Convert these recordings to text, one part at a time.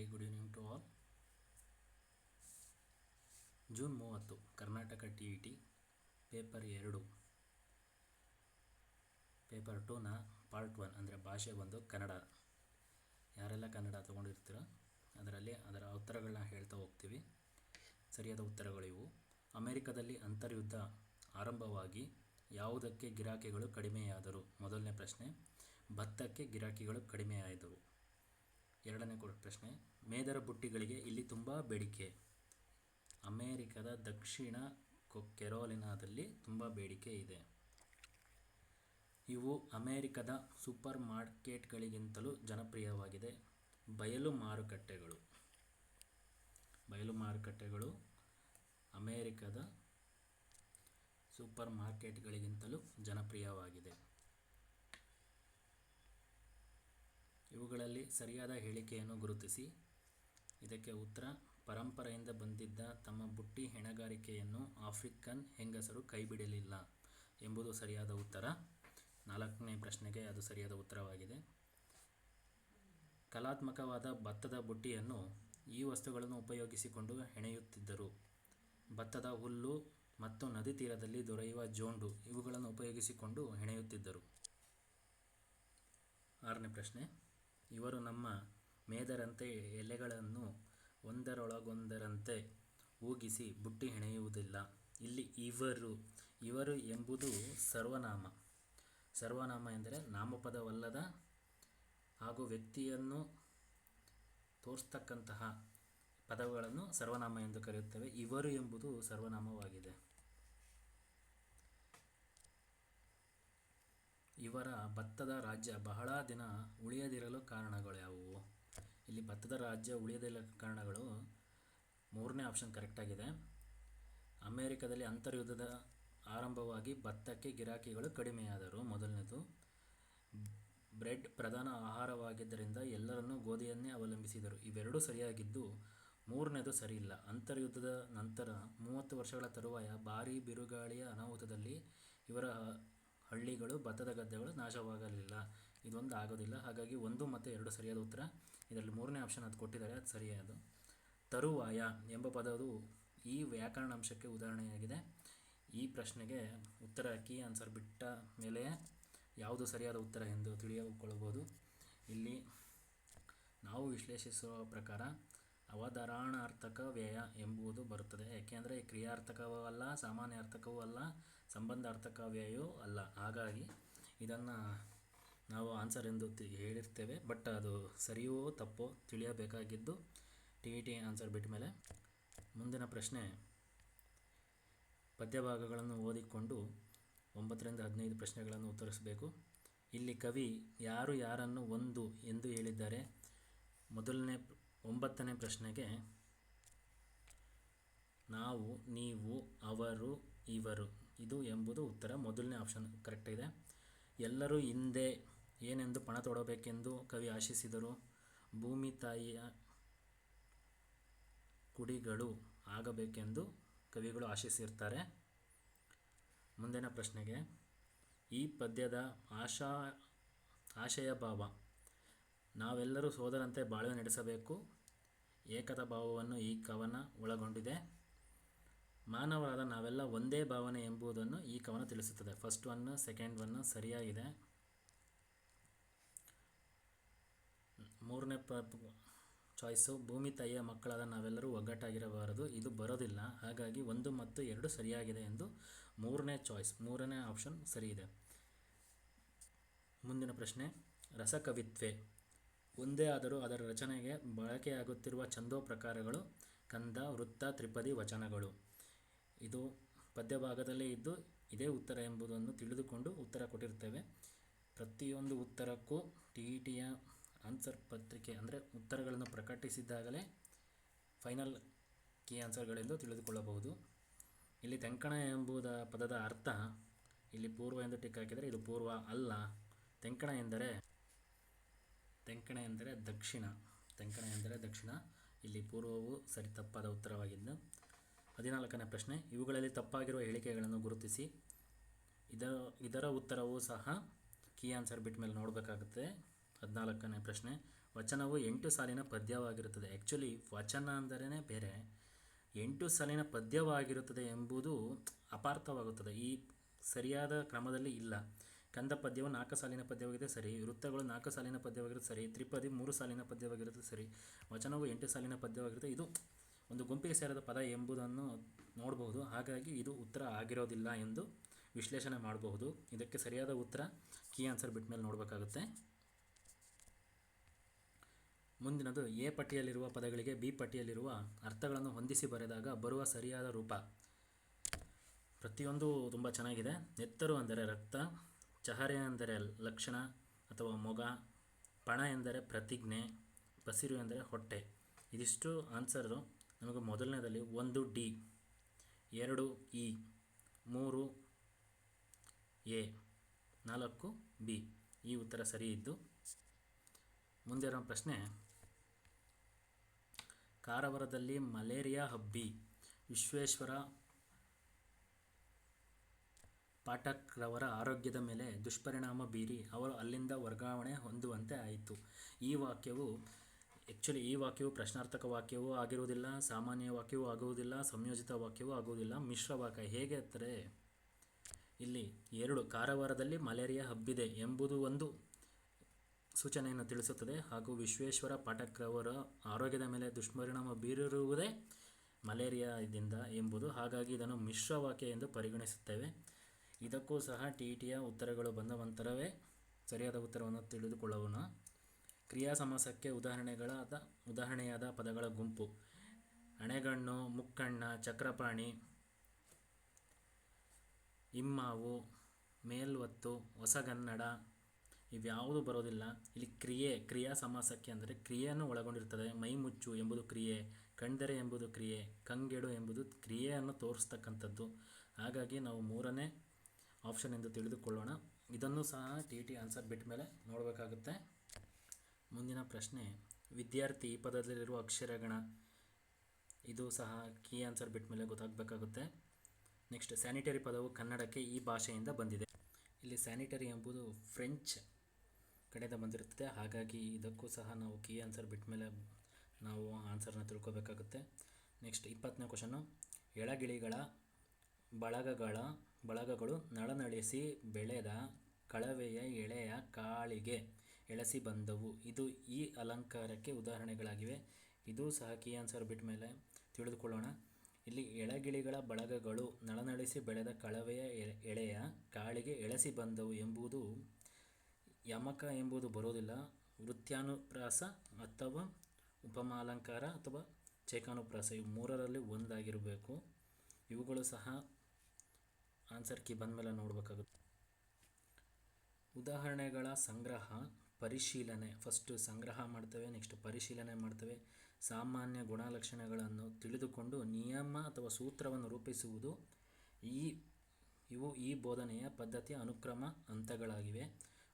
Very good evening to all June ಮೂವತ್ತು Karnataka T E T paper ಎರಡು. Paper ಟೂನ part one ಅಂದರೆ ಭಾಷೆ ಒಂದು ಕನ್ನಡ. ಯಾರೆಲ್ಲ ಕನ್ನಡ ತೊಗೊಂಡಿರ್ತೀರೋ ಅದರಲ್ಲಿ ಅದರ ಉತ್ತರಗಳನ್ನ ಹೇಳ್ತಾ ಹೋಗ್ತೀವಿ. ಸರಿಯಾದ ಉತ್ತರಗಳು ಇವು. ಅಮೆರಿಕದಲ್ಲಿ ಅಂತರ್ಯುದ್ಧ ಆರಂಭವಾಗಿ ಯಾವುದಕ್ಕೆ ಗಿರಾಕಿಗಳು ಕಡಿಮೆಯಾದರು? ಮೊದಲನೇ ಪ್ರಶ್ನೆ, ಭತ್ತಕ್ಕೆ ಗಿರಾಕಿಗಳು ಕಡಿಮೆಯಾದವು ಎರಡನೇ ಪ್ರಶ್ನೆ, ಮೇದರ ಬುಟ್ಟಿಗಳಿಗೆ ಇಲ್ಲಿ ತುಂಬ ಬೇಡಿಕೆ. ಅಮೇರಿಕದ ದಕ್ಷಿಣ ಕೆರೋಲಿನಾದಲ್ಲಿ ತುಂಬ ಬೇಡಿಕೆ ಇದೆ. ಇವು ಅಮೇರಿಕದ ಸೂಪರ್ ಮಾರ್ಕೆಟ್ಗಳಿಗಿಂತಲೂ ಜನಪ್ರಿಯವಾಗಿದೆ. ಬಯಲು ಮಾರುಕಟ್ಟೆಗಳು. ಬಯಲು ಮಾರುಕಟ್ಟೆಗಳು ಅಮೇರಿಕದ ಸೂಪರ್ ಮಾರ್ಕೆಟ್ಗಳಿಗಿಂತಲೂ ಜನಪ್ರಿಯವಾಗಿದೆ. ಇವುಗಳಲ್ಲಿ ಸರಿಯಾದ ಹೇಳಿಕೆಯನ್ನು ಗುರುತಿಸಿ. ಇದಕ್ಕೆ ಉತ್ತರ, ಪರಂಪರೆಯಿಂದ ಬಂದಿದ್ದ ತಮ್ಮ ಬುಟ್ಟಿ ಹೆಣಗಾರಿಕೆಯನ್ನು ಆಫ್ರಿಕನ್ ಹೆಂಗಸರು ಕೈಬಿಡಲಿಲ್ಲ ಎಂಬುದು ಸರಿಯಾದ ಉತ್ತರ. ನಾಲ್ಕನೇ ಪ್ರಶ್ನೆಗೆ ಅದು ಸರಿಯಾದ ಉತ್ತರವಾಗಿದೆ. ಕಲಾತ್ಮಕವಾದ ಭತ್ತದ ಬುಟ್ಟಿಯನ್ನು ಈ ವಸ್ತುಗಳನ್ನು ಉಪಯೋಗಿಸಿಕೊಂಡು ಹೆಣೆಯುತ್ತಿದ್ದರು. ಭತ್ತದ ಹುಲ್ಲು ಮತ್ತು ನದಿ ತೀರದಲ್ಲಿ ದೊರೆಯುವ ಜೋಂಡು ಇವುಗಳನ್ನು ಉಪಯೋಗಿಸಿಕೊಂಡು ಹೆಣೆಯುತ್ತಿದ್ದರು. ಆರನೇ ಪ್ರಶ್ನೆ ಇವರು ನಮ್ಮ ಮೇದರಂತೆ ಎಲೆಗಳನ್ನು ಒಂದರೊಳಗೊಂದರಂತೆ ಊಗಿಸಿ ಬುಟ್ಟಿ ಹೆಣೆಯುವುದಿಲ್ಲ. ಇಲ್ಲಿ ಇವರು ಇವರು ಎಂಬುದು ಸರ್ವನಾಮ. ಸರ್ವನಾಮ ಎಂದರೆ ನಾಮಪದವಲ್ಲದ ಹಾಗೂ ವ್ಯಕ್ತಿಯನ್ನು ತೋರಿಸ್ತಕ್ಕಂತಹ ಪದಗಳನ್ನು ಸರ್ವನಾಮ ಎಂದು ಕರೆಯುತ್ತೇವೆ. ಇವರು ಎಂಬುದು ಸರ್ವನಾಮವಾಗಿದೆ ಇವರ ಭತ್ತದ ರಾಜ್ಯ ಬಹಳ ದಿನ ಉಳಿಯದಿರಲು ಕಾರಣಗಳು ಯಾವುವು ಇಲ್ಲಿ ಭತ್ತದ ರಾಜ್ಯ ಉಳಿಯದಿರಲು ಕಾರಣಗಳು ಮೂರನೇ ಆಪ್ಷನ್ ಕರೆಕ್ಟಾಗಿದೆ ಅಮೇರಿಕದಲ್ಲಿ ಅಂತರ್ಯುದ್ಧದ ಆರಂಭವಾಗಿ ಭತ್ತಕ್ಕೆ ಗಿರಾಕಿಗಳು ಕಡಿಮೆಯಾದರು. ಮೊದಲನೇದು, ಬ್ರೆಡ್ ಪ್ರಧಾನ ಆಹಾರವಾಗಿದ್ದರಿಂದ ಎಲ್ಲರನ್ನೂ ಗೋಧಿಯನ್ನೇ ಅವಲಂಬಿಸಿದರು. ಇವೆರಡೂ ಸರಿಯಾಗಿದ್ದು ಮೂರನೇದು ಸರಿಯಿಲ್ಲ. ಅಂತರ್ಯುದ್ಧದ ನಂತರ ಮೂವತ್ತು ವರ್ಷಗಳ ತರುವಾಯ ಭಾರೀ ಬಿರುಗಾಳಿಯ ಅನಾಹುತದಲ್ಲಿ ಇವರ ಹಳ್ಳಿಗಳು, ಭತ್ತದ ಗದ್ದೆಗಳು ನಾಶವಾಗಲಿಲ್ಲ. ಇದೊಂದು ಆಗೋದಿಲ್ಲ. ಹಾಗಾಗಿ ಒಂದು ಮತ್ತು ಎರಡು ಸರಿಯಾದ ಉತ್ತರ. ಇದರಲ್ಲಿ ಮೂರನೇ ಆಪ್ಷನ್ ಅದು ಕೊಟ್ಟಿದ್ದಾರೆ. ಅದು ಸರಿಯಾದ. ತರುವಾಯ ಎಂಬ ಪದವು ಈ ವ್ಯಾಕರಣಾಂಶಕ್ಕೆ ಉದಾಹರಣೆಯಾಗಿದೆ. ಈ ಪ್ರಶ್ನೆಗೆ ಉತ್ತರ, ಕೀ ಆನ್ಸರ್ ಬಿಟ್ಟ ಮೇಲೆ ಯಾವುದು ಸರಿಯಾದ ಉತ್ತರ ಎಂದು ತಿಳಿದುಕೊಳ್ಳಬಹುದು. ಇಲ್ಲಿ ನಾವು ವಿಶ್ಲೇಷಿಸುವ ಪ್ರಕಾರ ಅವಧಾರಣಾರ್ಥಕ ವ್ಯಯ ಎಂಬುದು ಬರುತ್ತದೆ. ಯಾಕೆಂದರೆ ಕ್ರಿಯಾರ್ಥಕವೂ ಅಲ್ಲ, ಸಾಮಾನ್ಯಾರ್ಥಕವೂ ಅಲ್ಲ, ಸಂಬಂಧಾರ್ಥಕ ವ್ಯಯವೂ ಅಲ್ಲ. ಹಾಗಾಗಿ ಇದನ್ನು ನಾವು ಆನ್ಸರ್ ಎಂದು ಹೇಳಿರ್ತೇವೆ. ಬಟ್ ಅದು ಸರಿಯೋ ತಪ್ಪೋ ತಿಳಿಯಬೇಕಾಗಿದ್ದು ಟಿ ಟಿ ಆನ್ಸರ್ ಬಿಟ್ಟ ಮೇಲೆ ಮುಂದಿನ ಪ್ರಶ್ನೆ. ಪದ್ಯಭಾಗಗಳನ್ನು ಓದಿಕೊಂಡು ಒಂಬತ್ತರಿಂದ ಹದಿನೈದು ಪ್ರಶ್ನೆಗಳನ್ನು ಉತ್ತರಿಸಬೇಕು. ಇಲ್ಲಿ ಕವಿ ಯಾರು ಯಾರನ್ನು ಒಂದು ಎಂದು ಹೇಳಿದ್ದಾರೆ. ಮೊದಲನೇ ಒಂಬತ್ತನೇ ಪ್ರಶ್ನೆಗೆ, ನಾವು, ನೀವು, ಅವರು, ಇವರು. ಇದು ಎಂಬುದು ಉತ್ತರ. ಮೊದಲನೇ ಆಪ್ಷನ್ ಕರೆಕ್ಟ್ ಇದೆ. ಎಲ್ಲರೂ ಹಿಂದೆ ಏನೆಂದು ಪಣ ತೊಡಬೇಕೆಂದು ಕವಿ ಆಶಿಸಿದರು. ಭೂಮಿ ತಾಯಿಯ ಕುಡಿಗಳು ಆಗಬೇಕೆಂದು ಕವಿಗಳು ಆಶಿಸಿರ್ತಾರೆ. ಮುಂದಿನ ಪ್ರಶ್ನೆಗೆ, ಈ ಪದ್ಯದ ಆಶಾ ಆಶಯ ಭಾವ ನಾವೆಲ್ಲರೂ ಸೋದರಂತೆ ಬಾಳ್ವೆ ನಡೆಸಬೇಕು. ಏಕತಾ ಭಾವವನ್ನು ಈ ಕವನ ಒಳಗೊಂಡಿದೆ. ಮಾನವರಾದ ನಾವೆಲ್ಲ ಒಂದೇ ಭಾವನೆ ಎಂಬುದನ್ನು ಈ ಕವನ ತಿಳಿಸುತ್ತದೆ. ಫಸ್ಟ್ ಒನ್ ಸೆಕೆಂಡ್ ಒನ್ ಸರಿಯಾಗಿದೆ. ಮೂರನೇ ಪ ಚಾಯ್ಸು ಭೂಮಿ ತಾಯಿಯ ಮಕ್ಕಳಾದ ನಾವೆಲ್ಲರೂ ಒಗ್ಗಟ್ಟಾಗಿರಬಾರದು. ಇದು ಬರೋದಿಲ್ಲ. ಹಾಗಾಗಿ ಒಂದು ಮತ್ತು ಎರಡು ಸರಿಯಾಗಿದೆ ಎಂದು ಮೂರನೇ ಚಾಯ್ಸ್ ಮೂರನೇ ಆಪ್ಷನ್ ಸರಿ ಇದೆ ಮುಂದಿನ ಪ್ರಶ್ನೆ, ರಸಕವಿತ್ವೆ. ಒಂದೇ ಆದರೂ ಅದರ ರಚನೆಗೆ ಬಳಕೆಯಾಗುತ್ತಿರುವ ಛಂದೋ ಪ್ರಕಾರಗಳು, ಕಂದ, ವೃತ್ತ, ತ್ರಿಪದಿ ವಚನಗಳು. ಇದು ಪದ್ಯಭಾಗದಲ್ಲೇ ಇದ್ದು ಇದೇ ಉತ್ತರ ಎಂಬುದನ್ನು ತಿಳಿದುಕೊಂಡು ಉತ್ತರ ಕೊಟ್ಟಿರ್ತೇವೆ. ಪ್ರತಿಯೊಂದು ಉತ್ತರಕ್ಕೂ ಟಿ ಇ ಟಿಯ ಆನ್ಸರ್ ಪತ್ರಿಕೆ ಅಂದರೆ ಉತ್ತರಗಳನ್ನು ಪ್ರಕಟಿಸಿದ್ದಾಗಲೇ ಫೈನಲ್ ಕೀ ಆನ್ಸರ್ಗಳೆಂದು ತಿಳಿದುಕೊಳ್ಳಬಹುದು. ಇಲ್ಲಿ ತೆಂಕಣ ಎಂಬುದ ಪದದ ಅರ್ಥ, ಇಲ್ಲಿ ಪೂರ್ವ ಎಂದು ಟಿಕ್ ಹಾಕಿದರೆ ಇದು ಪೂರ್ವ ಅಲ್ಲ. ತೆಂಕಣ ಎಂದರೆ ತೆಂಕಣ ಎಂದರೆ ದಕ್ಷಿಣ. ತೆಂಕಣೆ ಎಂದರೆ ದಕ್ಷಿಣ. ಇಲ್ಲಿ ಪೂರ್ವವು ಸರಿ ತಪ್ಪಾದ ಉತ್ತರವಾಗಿದ್ದು, ಹದಿನಾಲ್ಕನೇ ಪ್ರಶ್ನೆ. ಇವುಗಳಲ್ಲಿ ತಪ್ಪಾಗಿರುವ ಹೇಳಿಕೆಗಳನ್ನು ಗುರುತಿಸಿ. ಇದರ ಇದರ ಉತ್ತರವೂ ಸಹ ಕೀ ಆನ್ಸರ್ ಬಿಟ್ಟ ಮೇಲೆ ನೋಡಬೇಕಾಗುತ್ತೆ. ಹದಿನಾಲ್ಕನೇ ಪ್ರಶ್ನೆ. ವಚನವು ಎಂಟು ಸಾಲಿನ ಪದ್ಯವಾಗಿರುತ್ತದೆ. ಆ್ಯಕ್ಚುಲಿ ವಚನ ಅಂದರೇ ಬೇರೆ. ಎಂಟು ಸಾಲಿನ ಪದ್ಯವಾಗಿರುತ್ತದೆ ಎಂಬುದು ಅಪಾರ್ಥವಾಗುತ್ತದೆ. ಈ ಸರಿಯಾದ ಕ್ರಮದಲ್ಲಿ ಇಲ್ಲ. ಕಂದ ಪದ್ಯವು ನಾಲ್ಕು ಸಾಲಿನ ಪದ್ಯವಾಗಿದೆ, ಸರಿ. ವೃತ್ತಗಳು ನಾಲ್ಕು ಸಾಲಿನ ಪದ್ಯವಾಗಿರುತ್ತೆ ಸರಿ. ತ್ರಿಪದಿ ಮೂರು ಸಾಲಿನ ಪದ್ಯವಾಗಿರುತ್ತೆ ಸರಿ. ವಚನವು ಎಂಟು ಸಾಲಿನ ಪದ್ಯವಾಗಿರುತ್ತೆ ಇದು ಒಂದು ಗುಂಪಿಗೆ ಸೇರಿದ ಪದ ಎಂಬುದನ್ನು ನೋಡಬಹುದು. ಹಾಗಾಗಿ ಇದು ಉತ್ತರ ಆಗಿರೋದಿಲ್ಲ ಎಂದು ವಿಶ್ಲೇಷಣೆ ಮಾಡಬಹುದು. ಇದಕ್ಕೆ ಸರಿಯಾದ ಉತ್ತರ ಕೀ ಆನ್ಸರ್ ಬಿಟ್ಟ ಮೇಲೆ ನೋಡಬೇಕಾಗುತ್ತೆ. ಮುಂದಿನದು, ಎ ಪಟ್ಟಿಯಲ್ಲಿರುವ ಪದಗಳಿಗೆ ಬಿ ಪಟ್ಟಿಯಲ್ಲಿರುವ ಅರ್ಥಗಳನ್ನು ಹೊಂದಿಸಿ ಬರೆದಾಗ ಬರುವ ಸರಿಯಾದ ರೂಪ. ಪ್ರತಿಯೊಂದು ತುಂಬ ಚೆನ್ನಾಗಿದೆ. ನೆತ್ತರು ಅಂದರೆ ರಕ್ತ ಚಹರೆ ಎಂದರೆ ಲಕ್ಷಣ ಅಥವಾ ಮೊಗ, ಪಣ ಎಂದರೆ ಪ್ರತಿಜ್ಞೆ, ಬಸಿರು ಎಂದರೆ ಹೊಟ್ಟೆ. ಇದಿಷ್ಟು ಆನ್ಸರು ನಮಗೆ ಮೊದಲನೇದಲ್ಲಿ ಒಂದು ಡಿ, ಎರಡು ಇ, ಮೂರು ಎ, ನಾಲ್ಕು ಬಿ. ಈ ಉತ್ತರ ಸರಿ ಇದ್ದು ಮುಂದಿರೋ ಪ್ರಶ್ನೆ, ಕಾರವಾರದಲ್ಲಿ ಮಲೇರಿಯಾ ಹಬ್ಬಿ ವಿಶ್ವೇಶ್ವರ ಪಾಠಕ್ರವರ ಆರೋಗ್ಯದ ಮೇಲೆ ದುಷ್ಪರಿಣಾಮ ಬೀರಿ ಅವರು ಅಲ್ಲಿಂದ ವರ್ಗಾವಣೆ ಹೊಂದುವಂತೆ ಆಯಿತು. ಈ ವಾಕ್ಯವು ಆ್ಯಕ್ಚುಲಿ ಈ ವಾಕ್ಯವು ಪ್ರಶ್ನಾರ್ಥಕ ವಾಕ್ಯವೂ ಆಗಿರುವುದಿಲ್ಲ, ಸಾಮಾನ್ಯ ವಾಕ್ಯವೂ ಆಗುವುದಿಲ್ಲ, ಸಂಯೋಜಿತ ವಾಕ್ಯವೂ ಆಗುವುದಿಲ್ಲ. ಮಿಶ್ರ ವಾಕ್ಯ ಹೇಗೆ ಅಂದರೆ, ಇಲ್ಲಿ ಎರಡು, ಕಾರವಾರದಲ್ಲಿ ಮಲೇರಿಯಾ ಹಬ್ಬಿದೆ ಎಂಬುದು ಒಂದು ಸೂಚನೆಯನ್ನು ತಿಳಿಸುತ್ತದೆ. ಹಾಗೂ ವಿಶ್ವೇಶ್ವರ ಪಾಠಕ್ರವರ ಆರೋಗ್ಯದ ಮೇಲೆ ದುಷ್ಪರಿಣಾಮ ಬೀರಿರುವುದೇ ಮಲೇರಿಯಾದಿಂದ ಎಂಬುದು. ಹಾಗಾಗಿ ಇದನ್ನು ಮಿಶ್ರ ವಾಕ್ಯ ಎಂದು ಪರಿಗಣಿಸುತ್ತೇವೆ. ಇದಕ್ಕೂ ಸಹ ಟಿ ಟಿಯ ಉತ್ತರಗಳು ಬಂದ ನಂತರವೇ ಸರಿಯಾದ ಉತ್ತರವನ್ನು ತಿಳಿದುಕೊಳ್ಳೋಣ. ಕ್ರಿಯಾ ಸಮಾಸಕ್ಕೆ ಉದಾಹರಣೆಗಳಾದ ಉದಾಹರಣೆಯಾದ ಪದಗಳ ಗುಂಪು. ಅಣೆಗಣ್ಣು, ಮುಕ್ಕಣ್ಣ, ಚಕ್ರಪಾಣಿ, ಇಮ್ಮಾವು, ಮೇಲ್ವತ್ತು, ಹೊಸಗನ್ನಡ ಇವ್ಯಾವುದು ಬರೋದಿಲ್ಲ. ಇಲ್ಲಿ ಕ್ರಿಯೆ, ಕ್ರಿಯಾ ಸಮಾಸಕ್ಕೆ ಅಂದರೆ ಕ್ರಿಯೆಯನ್ನು ಒಳಗೊಂಡಿರ್ತದೆ. ಮೈಮುಚ್ಚು ಎಂಬುದು ಕ್ರಿಯೆ, ಕಣ್ದೆರೆ ಎಂಬುದು ಕ್ರಿಯೆ, ಕಂಗೆಡು ಎಂಬುದು ಕ್ರಿಯೆಯನ್ನು ತೋರಿಸ್ತಕ್ಕಂಥದ್ದು. ಹಾಗಾಗಿ ನಾವು ಮೂರನೇ ಆಪ್ಷನ್ ಎಂದು ತಿಳಿದುಕೊಳ್ಳೋಣ. ಇದನ್ನು ಸಹ ಟಿ ಟಿ ಆನ್ಸರ್ ಬಿಟ್ಟ ಮೇಲೆ ನೋಡಬೇಕಾಗುತ್ತೆ. ಮುಂದಿನ ಪ್ರಶ್ನೆ, ವಿದ್ಯಾರ್ಥಿ ಈ ಪದದಲ್ಲಿರುವ ಅಕ್ಷರಗಣ, ಇದು ಸಹ ಕೀ ಆನ್ಸರ್ ಬಿಟ್ಟ ಮೇಲೆ ಗೊತ್ತಾಗಬೇಕಾಗುತ್ತೆ. ನೆಕ್ಸ್ಟ್ ಸ್ಯಾನಿಟರಿ ಪದವು ಕನ್ನಡಕ್ಕೆ ಈ ಭಾಷೆಯಿಂದ ಬಂದಿದೆ. ಇಲ್ಲಿ ಸ್ಯಾನಿಟರಿ ಎಂಬುದು ಫ್ರೆಂಚ್ ಕಡೆಯಿಂದ ಬಂದಿರುತ್ತದೆ. ಹಾಗಾಗಿ ಇದಕ್ಕೂ ಸಹ ನಾವು ಕೀ ಆನ್ಸರ್ ಬಿಟ್ಟ ಮೇಲೆ ನಾವು ಆನ್ಸರ್ನ ತಿಳ್ಕೊಬೇಕಾಗುತ್ತೆ. ನೆಕ್ಸ್ಟ್ ಇಪ್ಪತ್ತನೇ ಕ್ವಶನ್ನು ಎಳಗಿಳಿಗಳ ಬಳಗಗಳ ಬಳಗಗಳು ನಳನಳಿಸಿ ಬೆಳೆದ ಕಳವೆಯ ಎಳೆಯ ಕಾಳಿಗೆ ಎಳಸಿ ಬಂದವು. ಇದು ಈ ಅಲಂಕಾರಕ್ಕೆ ಉದಾಹರಣೆಗಳಾಗಿವೆ. ಇದು ಸಹ ಕೀ ಆನ್ಸರ್ ಬಿಟ್ಟ ಮೇಲೆ ತಿಳಿದುಕೊಳ್ಳೋಣ. ಇಲ್ಲಿ ಎಳಗಿಳಿಗಳ ಬಳಗಗಳು ನಳನಳಿಸಿ ಬೆಳೆದ ಕಳವೆಯ ಎಳೆಯ ಕಾಳಿಗೆ ಎಳಸಿ ಬಂದವು ಎಂಬುದು ಯಮಕ ಎಂಬುದು ಬರೋದಿಲ್ಲ. ವೃತ್ಯಾನುಪ್ರಾಸ ಅಥವಾ ಉಪಮಾಲಂಕಾರ ಅಥವಾ ಚೇಕಾನುಪ್ರಾಸ ಇವು ಮೂರರಲ್ಲಿ ಒಂದಾಗಿರಬೇಕು. ಇವುಗಳು ಸಹ ಆನ್ಸರ್ ಕೀ ಬಂದಮೇಲೆ ನೋಡಬೇಕಾಗುತ್ತೆ. ಉದಾಹರಣೆಗಳ ಸಂಗ್ರಹ, ಪರಿಶೀಲನೆ. ಫಸ್ಟು ಸಂಗ್ರಹ ಮಾಡ್ತೇವೆ ನೆಕ್ಸ್ಟ್ ಪರಿಶೀಲನೆ ಮಾಡ್ತೇವೆ. ಸಾಮಾನ್ಯ ಗುಣಲಕ್ಷಣಗಳನ್ನು ತಿಳಿದುಕೊಂಡು ನಿಯಮ ಅಥವಾ ಸೂತ್ರವನ್ನು ರೂಪಿಸುವುದು ಈ, ಇವು ಈ ಬೋಧನೆಯ ಪದ್ಧತಿಯ ಅನುಕ್ರಮ ಹಂತಗಳಾಗಿವೆ.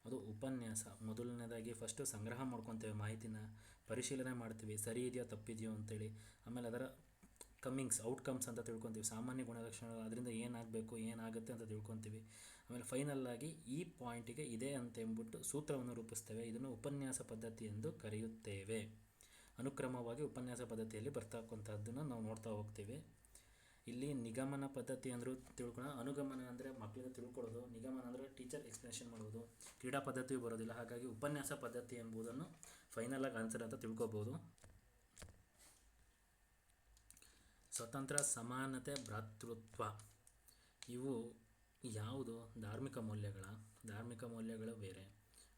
ಅದು ಉಪನ್ಯಾಸ. ಮೊದಲನೇದಾಗಿ ಫಸ್ಟು ಸಂಗ್ರಹ ಮಾಡ್ಕೊತೇವೆ, ಮಾಹಿತಿನ ಪರಿಶೀಲನೆ ಮಾಡ್ತೀವಿ, ಸರಿ ಇದೆಯೋ ತಪ್ಪಿದೆಯೋ ಅಂತೇಳಿ. ಆಮೇಲೆ ಅದರ ಕಮ್ಮಿಂಗ್ಸ್ ಔಟ್ಕಮ್ಸ್ ಅಂತ ತಿಳ್ಕೊತೀವಿ. ಸಾಮಾನ್ಯ ಗುಣಲಕ್ಷಣಗಳು, ಅದರಿಂದ ಏನಾಗಬೇಕು, ಏನಾಗುತ್ತೆ ಅಂತ ತಿಳ್ಕೊತೀವಿ. ಆಮೇಲೆ ಫೈನಲ್ ಆಗಿ ಈ ಪಾಯಿಂಟಿಗೆ ಇದೆ ಅಂತ ಎಂಬಿಟ್ಟು ಸೂತ್ರವನ್ನು ರೂಪಿಸ್ತೇವೆ. ಇದನ್ನು ಉಪನ್ಯಾಸ ಪದ್ಧತಿ ಎಂದು ಕರೆಯುತ್ತೇವೆ. ಅನುಕ್ರಮವಾಗಿ ಉಪನ್ಯಾಸ ಪದ್ಧತಿಯಲ್ಲಿ ಬರ್ತಕ್ಕಂಥದ್ದನ್ನು ನಾವು ನೋಡ್ತಾ ಹೋಗ್ತೀವಿ. ಇಲ್ಲಿ ನಿಗಮನ ಪದ್ಧತಿ ಅಂದರೂ ತಿಳ್ಕೊಳ್ಳೋಣ ಅನುಗಮನ ಅಂದರೆ ಮಕ್ಕಳಿಗೆ ತಿಳ್ಕೊಳ್ಳೋದು ನಿಗಮನ ಅಂದರೆ ಟೀಚರ್ ಎಕ್ಸ್ಪ್ಲನೇಷನ್ ಮಾಡೋದು. ಕ್ರೀಡಾ ಪದ್ಧತಿಯು ಬರೋದಿಲ್ಲ. ಹಾಗಾಗಿ ಉಪನ್ಯಾಸ ಪದ್ಧತಿ ಎಂಬುದನ್ನು ಫೈನಲ್ ಆಗಿ ಆನ್ಸರ್ ಅಂತ ತಿಳ್ಕೊಬೋದು. ಸ್ವತಂತ್ರ ಸಮಾನತೆ ಭ್ರಾತೃತ್ವ. ಇವು ಯಾವುದು? ಧಾರ್ಮಿಕ ಮೌಲ್ಯಗಳ. ಧಾರ್ಮಿಕ ಮೌಲ್ಯಗಳು ಬೇರೆ.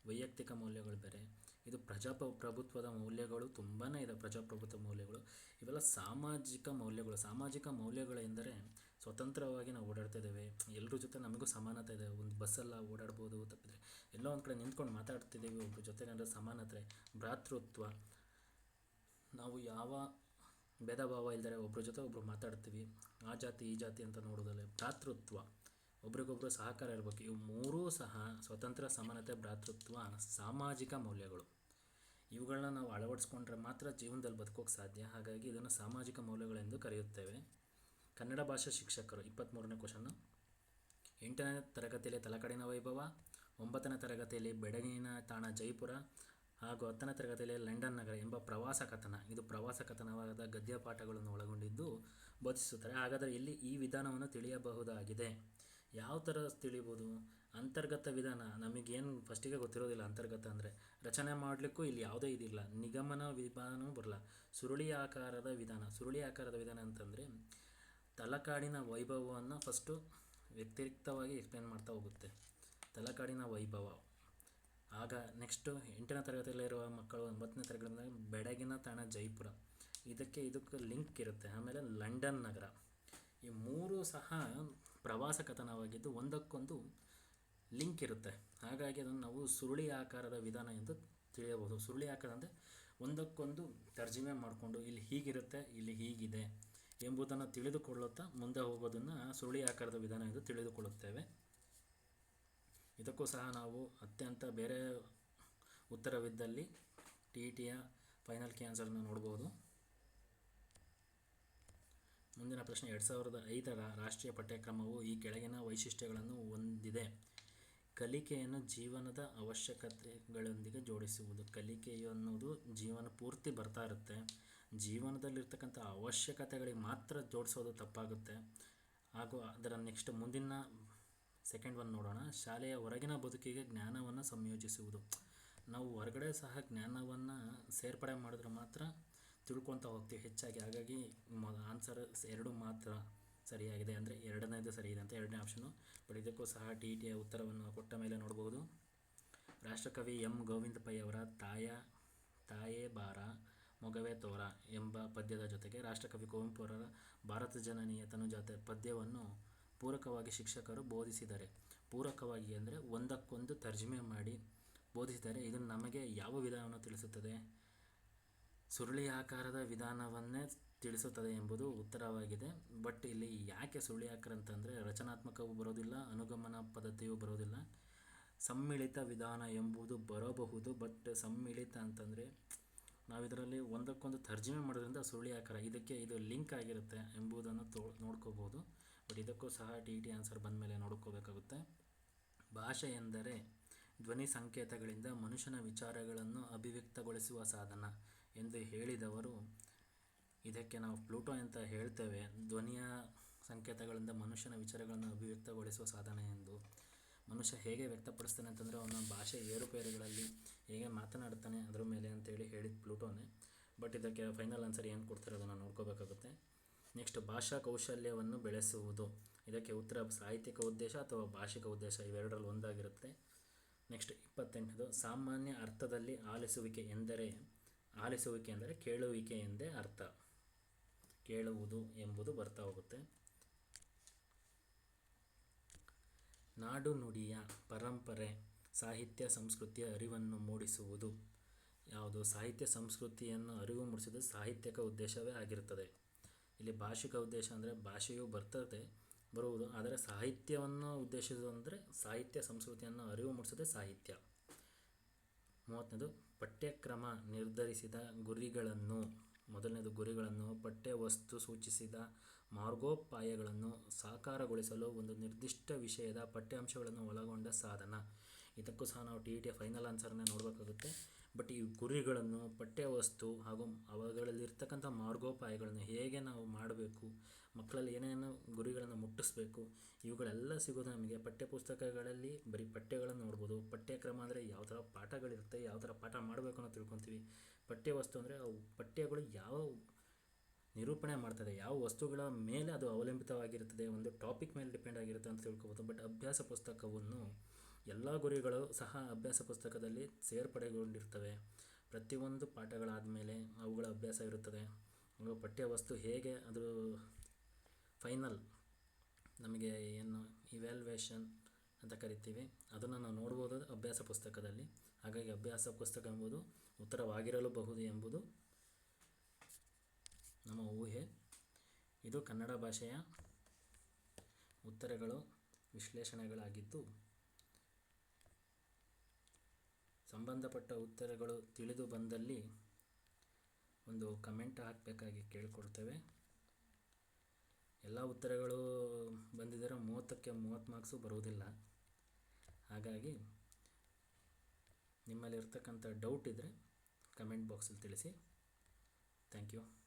ವೈಯಕ್ತಿಕ ಮೌಲ್ಯಗಳು ಬೇರೆ. ಇದು ಪ್ರಜಾಪ ಪ್ರಭುತ್ವದ ಮೌಲ್ಯಗಳು ತುಂಬಾ ಇದೆ. ಪ್ರಜಾಪ್ರಭುತ್ವ ಮೌಲ್ಯಗಳು. ಇವೆಲ್ಲ ಸಾಮಾಜಿಕ ಮೌಲ್ಯಗಳು. ಸಾಮಾಜಿಕ ಮೌಲ್ಯಗಳು ಎಂದರೆ ಸ್ವತಂತ್ರವಾಗಿ ನಾವು ಓಡಾಡ್ತಾ ಇದ್ದೇವೆ. ಎಲ್ಲರ ಜೊತೆ ನಮಗೂ ಸಮಾನತೆ ಇದೆ. ಒಂದು ಬಸ್ಸೆಲ್ಲ ಓಡಾಡ್ಬೋದು, ತಪ್ಪಿದ್ರೆ ಎಲ್ಲೋ ಒಂದು ಕಡೆ ನಿಂತ್ಕೊಂಡು ಮಾತಾಡ್ತಿದ್ದೇವೆ. ಒಬ್ಬರ ಜೊತೆ ಅಂದರೆ ಸಮಾನತೆ, ಭ್ರಾತೃತ್ವ. ನಾವು ಯಾವ ಭೇದ ಭಾವ ಇಲ್ದರೆ ಒಬ್ಬರ ಜೊತೆ ಒಬ್ಬರು ಮಾತಾಡ್ತೀವಿ, ಆ ಜಾತಿ, ಈ ಜಾತಿ ಅಂತ ನೋಡೋದಲ್ಲ ಭ್ರಾತೃತ್ವ. ಒಬ್ರಿಗೊಬ್ರು ಸಹಕಾರ ಇರಬೇಕು. ಇವು ಮೂರೂ ಸಹ ಸ್ವತಂತ್ರ, ಸಮಾನತೆ, ಭ್ರಾತೃತ್ವ, ಸಾಮಾಜಿಕ ಮೌಲ್ಯಗಳು. ಇವುಗಳನ್ನ ನಾವು ಅಳವಡಿಸ್ಕೊಂಡ್ರೆ ಮಾತ್ರ ಜೀವನದಲ್ಲಿ ಬದುಕೋಕೆ ಸಾಧ್ಯ. ಹಾಗಾಗಿ ಇದನ್ನು ಸಾಮಾಜಿಕ ಮೌಲ್ಯಗಳೆಂದು ಕರೆಯುತ್ತೇವೆ. ಕನ್ನಡ ಭಾಷಾ ಶಿಕ್ಷಕರು ಇಪ್ಪತ್ತ್ಮೂರನೇ ಕ್ವಶನ್ನು ಎಂಟನೇ ತರಗತಿಯಲ್ಲಿ ತಲಕಡಿನ ವೈಭವ, ಒಂಬತ್ತನೇ ತರಗತಿಯಲ್ಲಿ ಬೆಡಗಿನ ತಾಣ ಜೈಪುರ ಹಾಗೂ ಹತ್ತನೇ ತರಗತಿಯಲ್ಲಿ ಲಂಡನ್ ನಗರ ಎಂಬ ಪ್ರವಾಸ ಕಥನ, ಇದು ಪ್ರವಾಸ ಕಥನವಾದ ಗದ್ಯ ಪಾಠಗಳನ್ನು ಒಳಗೊಂಡಿದ್ದು ಬೋಧಿಸುತ್ತಾರೆ. ಹಾಗಾದರೆ ಇಲ್ಲಿ ಈ ವಿಧಾನವನ್ನು ತಿಳಿಯಬಹುದಾಗಿದೆ. ಯಾವ ಥರ ತಿಳಿಬೋದು? ಅಂತರ್ಗತ ವಿಧಾನ, ನಮಗೇನು ಫಸ್ಟಿಗೆ ಗೊತ್ತಿರೋದಿಲ್ಲ ಅಂತರ್ಗತ ಅಂದರೆ. ರಚನೆ ಮಾಡಲಿಕ್ಕೂ ಇಲ್ಲಿ ಯಾವುದೇ ಇದಿಲ್ಲ. ನಿಗಮನ ವಿಧಾನವೂ ಬರಲ್ಲ. ಸುರುಳಿ ಆಕಾರದ ವಿಧಾನ. ಸುರುಳಿ ಆಕಾರದ ವಿಧಾನ ಅಂತಂದರೆ ತಲಕಾಡಿನ ವೈಭವವನ್ನು ಫಸ್ಟು ವ್ಯತಿರಿಕ್ತವಾಗಿ ಎಕ್ಸ್ಪ್ಲೇನ್ ಮಾಡ್ತಾ ಹೋಗುತ್ತೆ. ತಲಕಾಡಿನ ವೈಭವ. ಆಗ ನೆಕ್ಸ್ಟು ಎಂಟನೇ ತರಗತಿಯಲ್ಲಿರುವ ಮಕ್ಕಳು ಒಂಬತ್ತನೇ ತರಗತಿ ಬೆಡಗಿನ ತಾಣ ಜೈಪುರ. ಇದಕ್ಕೆ ಇದಕ್ಕೆ ಲಿಂಕ್ ಇರುತ್ತೆ. ಆಮೇಲೆ ಲಂಡನ್ ನಗರ. ಈ ಮೂರು ಸಹ ಪ್ರವಾಸ ಕಥನವಾಗಿದ್ದು ಒಂದಕ್ಕೊಂದು ಲಿಂಕ್ ಇರುತ್ತೆ. ಹಾಗಾಗಿ ಅದನ್ನು ನಾವು ಸುರುಳಿ ಆಕಾರದ ವಿಧಾನ ಎಂದು ತಿಳಿಯಬಹುದು. ಸುರುಳಿ ಆಕಾರ ಅಂದರೆ ಒಂದಕ್ಕೊಂದು ತರ್ಜಿಮೆ ಮಾಡಿಕೊಂಡು ಇಲ್ಲಿ ಹೀಗಿರುತ್ತೆ, ಇಲ್ಲಿ ಹೀಗಿದೆ ಎಂಬುದನ್ನು ತಿಳಿದುಕೊಳ್ಳುತ್ತಾ ಮುಂದೆ ಹೋಗೋದನ್ನು ಸುರುಳಿ ಆಕಾರದ ವಿಧಾನ ಎಂದು ತಿಳಿದುಕೊಳ್ಳುತ್ತೇವೆ. ಇದಕ್ಕೂ ಸಹ ನಾವು ಅತ್ಯಂತ ಬೇರೆ ಉತ್ತರವಿದ್ದಲ್ಲಿ ಟಿ ಇ ಟಿಯ ಫೈನಲ್ ಕೀ ಆನ್ಸರನ್ನು ನೋಡ್ಬೋದು. ಮುಂದಿನ ಪ್ರಶ್ನೆ, ಎರಡು ಸಾವಿರದ ಐದರ ರಾಷ್ಟ್ರೀಯ ಪಠ್ಯಕ್ರಮವು ಈ ಕೆಳಗಿನ ವೈಶಿಷ್ಟ್ಯಗಳನ್ನು ಹೊಂದಿದೆ. ಕಲಿಕೆಯನ್ನು ಜೀವನದ ಅವಶ್ಯಕತೆಗಳೊಂದಿಗೆ ಜೋಡಿಸುವುದು. ಕಲಿಕೆ ಅನ್ನೋದು ಜೀವನ ಪೂರ್ತಿ ಬರ್ತಾ ಇರುತ್ತೆ. ಜೀವನದಲ್ಲಿರ್ತಕ್ಕಂಥ ಅವಶ್ಯಕತೆಗಳಿಗೆ ಮಾತ್ರ ಜೋಡಿಸೋದು ತಪ್ಪಾಗುತ್ತೆ. ಹಾಗೂ ಅದರ ನೆಕ್ಸ್ಟ್ ಮುಂದಿನ ಸೆಕೆಂಡ್ ಒನ್ ನೋಡೋಣ. ಶಾಲೆಯ ಹೊರಗಿನ ಬದುಕಿಗೆ ಜ್ಞಾನವನ್ನು ಸಂಯೋಜಿಸುವುದು. ನಾವು ಹೊರಗಡೆ ಸಹ ಜ್ಞಾನವನ್ನು ಸೇರ್ಪಡೆ ಮಾಡಿದ್ರೆ ಮಾತ್ರ ತಿಳ್ಕೊತ ಹೋಗ್ತೀವಿ. ಹೆಚ್ಚಾಗಿ ಹಾಗಾಗಿ ಮೊ ಆನ್ಸರ್ ಎರಡು ಮಾತ್ರ ಸರಿಯಾಗಿದೆ ಅಂದರೆ ಎರಡನೇದು ಸರಿ ಇದೆ ಅಂತ ಎರಡನೇ ಆಪ್ಷನು ಬಟ್ ಇದಕ್ಕೂ ಸಹ ಟಿ ಟಿಯ ಉತ್ತರವನ್ನು ಕೊಟ್ಟ ಮೇಲೆ ನೋಡಬಹುದು ರಾಷ್ಟ್ರಕವಿ ಎಂ. ಗೋವಿಂದ ಪೈ ಅವರ ತಾಯ, ತಾಯೇ ಬಾರ, ಮೊಗವೇ ತೋರ ಎಂಬ ಪದ್ಯದ ಜೊತೆಗೆ ರಾಷ್ಟ್ರಕವಿ ಕುವೆಂಪು ಅವರ ಭಾರತ ಜನನೀಯ ತನುಜಾತೆ ಪದ್ಯವನ್ನು ಪೂರಕವಾಗಿ ಶಿಕ್ಷಕರು ಬೋಧಿಸಿದ್ದಾರೆ ಪೂರಕವಾಗಿ ಅಂದರೆ ಒಂದಕ್ಕೊಂದು ತರ್ಜುಮೆ ಮಾಡಿ ಬೋಧಿಸಿದರೆ ಇದು ನಮಗೆ ಯಾವ ವಿಧಾನವನ್ನು ತಿಳಿಸುತ್ತದೆ? ಸುರುಳಿ ಆಕಾರದ ವಿಧಾನವನ್ನೇ ತಿಳಿಸುತ್ತದೆ ಎಂಬುದು ಉತ್ತರವಾಗಿದೆ. ಬಟ್ ಇಲ್ಲಿ ಯಾಕೆ ಸುರುಳಿ ಆಕಾರ ಅಂತಂದರೆ ರಚನಾತ್ಮಕವೂ ಬರೋದಿಲ್ಲ, ಅನುಗಮನ ಪದ್ಧತಿಯೂ ಬರೋದಿಲ್ಲ. ಸಮ್ಮಿಳಿತ ವಿಧಾನ ಎಂಬುದು ಬರಬಹುದು, ಬಟ್ ಸಮ್ಮಿಳಿತ ಅಂತಂದರೆ ನಾವು ಇದರಲ್ಲಿ ಒಂದಕ್ಕೊಂದು ತರ್ಜಮೆ ಮಾಡೋದ್ರಿಂದ ಸುರುಳಿ ಆಕಾರ, ಇದಕ್ಕೆ ಇದು ಲಿಂಕ್ ಆಗಿರುತ್ತೆ ಎಂಬುದನ್ನು ತೋ ನೋಡ್ಕೋಬೋದು. ಬಟ್ ಇದಕ್ಕೂ ಸಹ ಟಿ ಟಿ ಆನ್ಸರ್ ಬಂದ ಮೇಲೆ ನೋಡ್ಕೋಬೇಕಾಗುತ್ತೆ. ಭಾಷೆ ಎಂದರೆ ಧ್ವನಿ ಸಂಕೇತಗಳಿಂದ ಮನುಷ್ಯನ ವಿಚಾರಗಳನ್ನು ಅಭಿವ್ಯಕ್ತಗೊಳಿಸುವ ಸಾಧನ ಎಂದು ಹೇಳಿದವರು. ಇದಕ್ಕೆ ನಾವು ಪ್ಲೂಟೋ ಅಂತ ಹೇಳ್ತೇವೆ. ಧ್ವನಿಯ ಸಂಕೇತಗಳಿಂದ ಮನುಷ್ಯನ ವಿಚಾರಗಳನ್ನು ಅಭಿವ್ಯಕ್ತಗೊಳಿಸುವ ಸಾಧನ ಎಂದು. ಮನುಷ್ಯ ಹೇಗೆ ವ್ಯಕ್ತಪಡಿಸ್ತಾನೆ ಅಂತಂದರೆ ಅವನ ಭಾಷೆ ಏರುಪೇರುಗಳಲ್ಲಿ ಹೇಗೆ ಮಾತನಾಡ್ತಾನೆ ಅದರ ಮೇಲೆ ಅಂತೇಳಿ ಹೇಳಿದ ಪ್ಲೂಟೋನೇ. ಬಟ್ ಇದಕ್ಕೆ ಫೈನಲ್ ಆನ್ಸರ್ ಏನು ಕೊಡ್ತಾರೆ ಅದನ್ನು ನೋಡ್ಕೋಬೇಕಾಗುತ್ತೆ. ನೆಕ್ಸ್ಟ್ ಭಾಷಾ ಕೌಶಲ್ಯವನ್ನು ಬೆಳೆಸುವುದು. ಇದಕ್ಕೆ ಉತ್ತರ ಸಾಹಿತ್ಯಿಕ ಉದ್ದೇಶ ಅಥವಾ ಭಾಷಿಕ ಉದ್ದೇಶ ಇವೆರಡರಲ್ಲಿ ಒಂದಾಗಿರುತ್ತೆ. ನೆಕ್ಸ್ಟ್ ಇಪ್ಪತ್ತೆಂಟದು ಸಾಮಾನ್ಯ ಅರ್ಥದಲ್ಲಿ ಆಲಿಸುವಿಕೆ ಎಂದರೆ ಆಲಿಸುವಿಕೆ ಎಂದರೆ ಕೇಳುವಿಕೆ ಎಂದೇ ಅರ್ಥ. ಕೇಳುವುದು ಎಂಬುದು ಬರ್ತಾ ಹೋಗುತ್ತೆ. ನಾಡು ನುಡಿಯ ಪರಂಪರೆ, ಸಾಹಿತ್ಯ ಸಂಸ್ಕೃತಿಯ ಅರಿವನ್ನು ಮೂಡಿಸುವುದು. ಯಾವುದು? ಸಾಹಿತ್ಯ ಸಂಸ್ಕೃತಿಯನ್ನು ಅರಿವು ಮೂಡಿಸುವುದು ಸಾಹಿತ್ಯಕ ಉದ್ದೇಶವೇ ಆಗಿರುತ್ತದೆ. ಇಲ್ಲಿ ಭಾಷಿಕ ಉದ್ದೇಶ ಅಂದರೆ ಭಾಷೆಯು ಬರ್ತದೆ, ಬರುವುದು, ಆದರೆ ಸಾಹಿತ್ಯವನ್ನು ಉದ್ದೇಶಿಸುವುದು ಅಂದರೆ ಸಾಹಿತ್ಯ ಸಂಸ್ಕೃತಿಯನ್ನು ಅರಿವು ಮೂಡಿಸದೆ ಸಾಹಿತ್ಯ. ಮೂವತ್ತನೇದು, ಪಠ್ಯಕ್ರಮ ನಿರ್ಧರಿಸಿದ ಗುರಿಗಳನ್ನು, ಮೊದಲನೇದು ಗುರಿಗಳನ್ನು, ಪಠ್ಯವಸ್ತು ಸೂಚಿಸಿದ ಮಾರ್ಗೋಪಾಯಗಳನ್ನು ಸಾಕಾರಗೊಳಿಸಲು ಒಂದು ನಿರ್ದಿಷ್ಟ ವಿಷಯದ ಪಠ್ಯಾಂಶಗಳನ್ನು ಒಳಗೊಂಡ ಸಾಧನ. ಇದಕ್ಕೂ ಸಹ ನಾವು ಟಿ ಇ ಟಿಯ ಫೈನಲ್ ಆನ್ಸರ್ನೇ ನೋಡಬೇಕಾಗುತ್ತೆ. ಬಟ್ ಈ ಗುರಿಗಳನ್ನು, ಪಠ್ಯವಸ್ತು ಹಾಗೂ ಅವುಗಳಲ್ಲಿರ್ತಕ್ಕಂಥ ಮಾರ್ಗೋಪಾಯಗಳನ್ನು ಹೇಗೆ ನಾವು ಮಾಡಬೇಕು, ಮಕ್ಕಳಲ್ಲಿ ಏನೇನು ಗುರಿಗಳನ್ನು ಮುಟ್ಟಿಸ್ಬೇಕು, ಇವುಗಳೆಲ್ಲ ಸಿಗೋದು ನಮಗೆ ಪಠ್ಯಪುಸ್ತಕಗಳಲ್ಲಿ. ಬರೀ ಪಠ್ಯಗಳನ್ನು ನೋಡ್ಬೋದು. ಪಠ್ಯಕ್ರಮ ಅಂದರೆ ಯಾವ ಥರ ಪಾಠಗಳಿರುತ್ತೆ, ಯಾವ ಥರ ಪಾಠ ಮಾಡಬೇಕು ಅನ್ನೋ ತಿಳ್ಕೊತೀವಿ. ಪಠ್ಯವಸ್ತು ಅಂದರೆ ಅವು ಪಠ್ಯಗಳು ಯಾವ ನಿರೂಪಣೆ ಮಾಡ್ತದೆ, ಯಾವ ವಸ್ತುಗಳ ಮೇಲೆ ಅದು ಅವಲಂಬಿತವಾಗಿರುತ್ತದೆ, ಒಂದು ಟಾಪಿಕ್ ಮೇಲೆ ಡಿಪೆಂಡ್ ಆಗಿರುತ್ತೆ ಅಂತ ತಿಳ್ಕೊಬೋದು. ಬಟ್ ಅಭ್ಯಾಸ ಪುಸ್ತಕವನ್ನು ಎಲ್ಲ ಗುರಿಗಳು ಸಹ ಅಭ್ಯಾಸ ಪುಸ್ತಕದಲ್ಲಿ ಸೇರ್ಪಡೆಗೊಂಡಿರ್ತವೆ. ಪ್ರತಿಯೊಂದು ಪಾಠಗಳಾದ ಮೇಲೆ ಅವುಗಳ ಅಭ್ಯಾಸ ಇರುತ್ತದೆ. ಪಠ್ಯ ವಸ್ತು ಹೇಗೆ, ಅದು ಫೈನಲ್ ನಮಗೆ ಏನು ಇವ್ಯಾಲ್ಯೂಯೇಷನ್ ಅಂತ ಕರಿತೀವಿ. ಅದನ್ನು ನಾವು ನೋಡ್ಬೋದು ಅಭ್ಯಾಸ ಪುಸ್ತಕದಲ್ಲಿ. ಹಾಗಾಗಿ ಅಭ್ಯಾಸ ಪುಸ್ತಕ ಎಂಬುದು ಉತ್ತರವಾಗಿರಲೂಬಹುದು ಎಂಬುದು ನಮ್ಮ ಊಹೆ. ಇದು ಕನ್ನಡ ಭಾಷೆಯ ಉತ್ತರಗಳು, ವಿಶ್ಲೇಷಣೆಗಳಾಗಿದ್ದು ಸಂಬಂಧಪಟ್ಟ ಉತ್ತರಗಳು ತಿಳಿದು ಬಂದಲ್ಲಿ ಒಂದು ಕಮೆಂಟ್ ಹಾಕಬೇಕಾಗಿ ಕೇಳಿಕೊಳ್ತೇವೆ ಎಲ್ಲ ಉತ್ತರಗಳು ಬಂದಿದ್ದರೆ ಮೂವತ್ತಕ್ಕೆ ಮೂವತ್ತು ಮಾರ್ಕ್ಸು ಬರುವುದಿಲ್ಲ. ಹಾಗಾಗಿ ನಿಮ್ಮಲ್ಲಿರ್ತಕ್ಕಂಥ ಡೌಟ್ ಇದ್ದರೆ ಕಮೆಂಟ್ ಬಾಕ್ಸಲ್ಲಿ ತಿಳಿಸಿ. Thank you